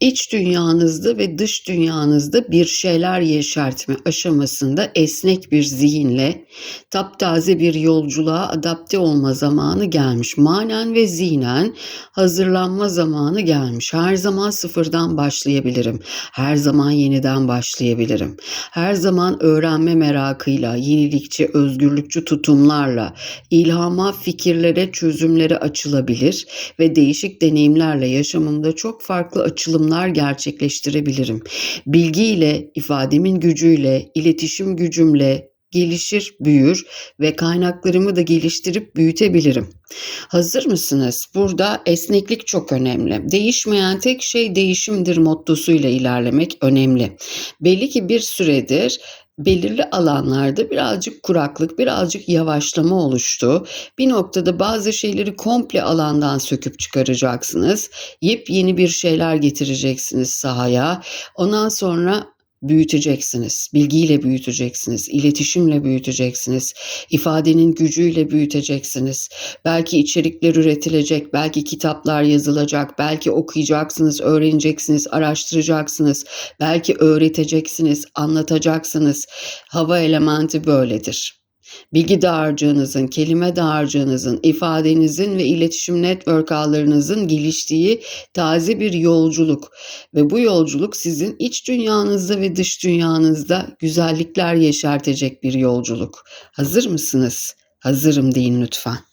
İç dünyanızda ve dış dünyanızda bir şeyler yeşertme aşamasında esnek bir zihinle taptaze bir yolculuğa adapte olma zamanı gelmiş. Manen ve zihnen hazırlanma zamanı gelmiş. Her zaman sıfırdan başlayabilirim. Her zaman yeniden başlayabilirim. Her zaman öğrenme merakıyla, yenilikçi, özgürlükçü tutumlarla, ilhama, fikirlere, çözümlere açılabilir ve değişik deneyimlerle yaşamımda çok farklı açılımlar gerçekleştirebilirim. Bilgiyle, ifademin gücüyle, iletişim gücümle gelişir, büyür ve kaynaklarımı da geliştirip büyütebilirim. Hazır mısınız? Burada esneklik çok önemli. Değişmeyen tek şey değişimdir mottosuyla ilerlemek önemli. Belli ki bir süredir belirli alanlarda birazcık kuraklık, birazcık yavaşlama oluştu. Bir noktada bazı şeyleri komple alandan söküp çıkaracaksınız. Yepyeni bir şeyler getireceksiniz sahaya. Ondan sonra büyüteceksiniz. Bilgiyle büyüteceksiniz, iletişimle büyüteceksiniz, ifadenin gücüyle büyüteceksiniz. Belki içerikler üretilecek, belki kitaplar yazılacak, belki okuyacaksınız, öğreneceksiniz, araştıracaksınız, belki öğreteceksiniz, anlatacaksınız. Hava elementi böyledir. Bilgi dağarcığınızın, kelime dağarcığınızın, ifadenizin ve iletişim network ağlarınızın geliştiği taze bir yolculuk ve bu yolculuk sizin iç dünyanızda ve dış dünyanızda güzellikler yeşertecek bir yolculuk. Hazır mısınız? Hazırım deyin lütfen.